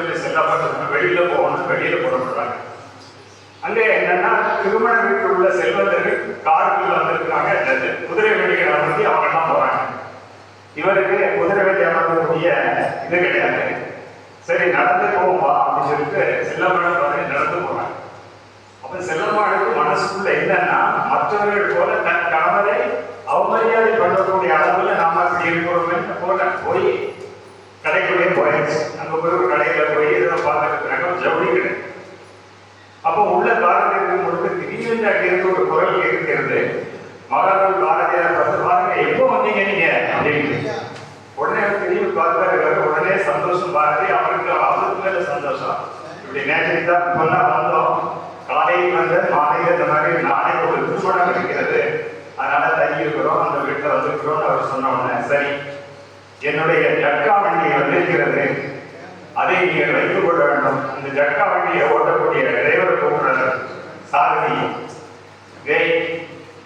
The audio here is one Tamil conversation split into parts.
சொல்லி செல்லப்பட்டு வெளியில போகணும் வெளியில போடப்படுறாங்க அங்கே என்னன்னா திருமண வீட்டில் உள்ள செல்வந்தர்கள் காருக்குள்ள வந்திருக்காங்க குதிரை வண்டிகள் அமர்த்தி அவங்க எல்லாம் போறாங்க. இவருக்கு குதிரை வண்டி அமர்ந்தக்கூடிய இது கிடையாது. சரி நடந்து போவோம்பா அப்படின்னு சொல்லிட்டு செல்லம்மாள் நடந்து போறாங்க. அப்ப செல்லம்மாளுக்கு மனசுக்குள்ள என்னன்னா மற்றவர்கள் போல தன் கணவரை அவமரியாதை பண்ணக்கூடிய அளவுல நாம அப்படி இருக்கிறோம் போல போய் கடைக்குள்ளே போயாச்சு அங்க போய் ஒரு பார்த்துட்டு அப்போ உள்ள பாரதியார் முழுக்க திடீர்னு அங்கிருந்து ஒரு குரல் இருக்கிறது மகாராஜ் பாரதியார் பார்த்து பாருங்க எப்போ வந்தீங்க நீங்க? அப்படின்னு. உடனே தெரியும் பார்த்தாரு உடனே சந்தோஷம். பாரதி அவருக்கு அவருக்கு மேல சந்தோஷம். இப்படி நேற்று தான் சொன்னா வந்தோம். காலையில் வந்து மாலையில் இந்த மாதிரி நானே ஒரு திருமணம் இருக்கிறது. அதனால தங்கி இருக்கிறோம் அந்த வீட்டில் வந்திருக்கிறோம் அவர் சொன்ன உடனே சரி என்னுடைய ஜட்கா வண்டி வந்திருக்கிறது அதை நீங்கள் வைத்துக் கொள்ள வேண்டும். இந்த ஜட்கா வண்டியை ஓட்டக்கூடிய டிரைவர் கூப்பிடுறார் சாரதி வேய்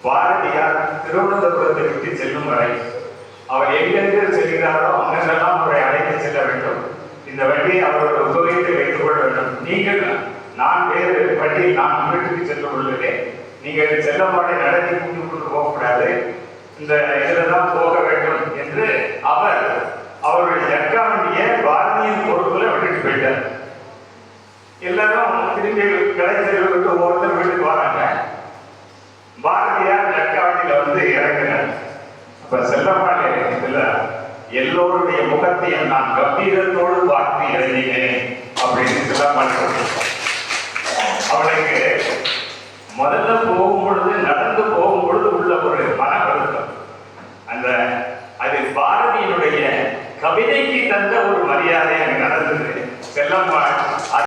பாரதியார் திருவனந்தபுரத்தை விட்டு செல்லும் வரை அவர் எங்கெங்கு செல்கிறாரோ அங்கெல்லாம் அவரை அழைத்து செல்ல வேண்டும். இந்த வண்டியை அவரோட உபயோகித்து வைத்துக் கொள்ள வேண்டும். நீங்கள் நான் வேறு வண்டியில் நான் வீட்டுக்கு சென்று உள்ளேன் நீங்கள் செல்லமாட்டை நடத்தி கூட்டி கொண்டு போகக்கூடாது இந்த இதில் தான் போக வேண்டும் என்று அவர் அவருடைய ஜட்கா வண்டியை பாரதியின் பொறுப்புல விட்டுட்டு போயிட்டார் எல்லாரும் திரும்பி ஒவ்வொருத்தர் வீட்டுக்கு வராங்க. பாரதியார் ஜட்கா வந்து இறங்கினார். அப்ப செல்லப்பாடு இதுல எல்லோருடைய முகத்தையும் நான் கம்பீரத்தோடு பார்த்து இறங்கினேன் அப்படின்னு செல்லப்பாடு அவளுக்கு முதல்ல போகும் பொழுது நடந்து போகும் பொழுது உள்ள ஒரு மன வருத்தம் அந்த அது பாரதியினுடைய கவிதைக்கு தந்த ஒரு மரியாதை அங்க நடந்தது. செல்லம்மா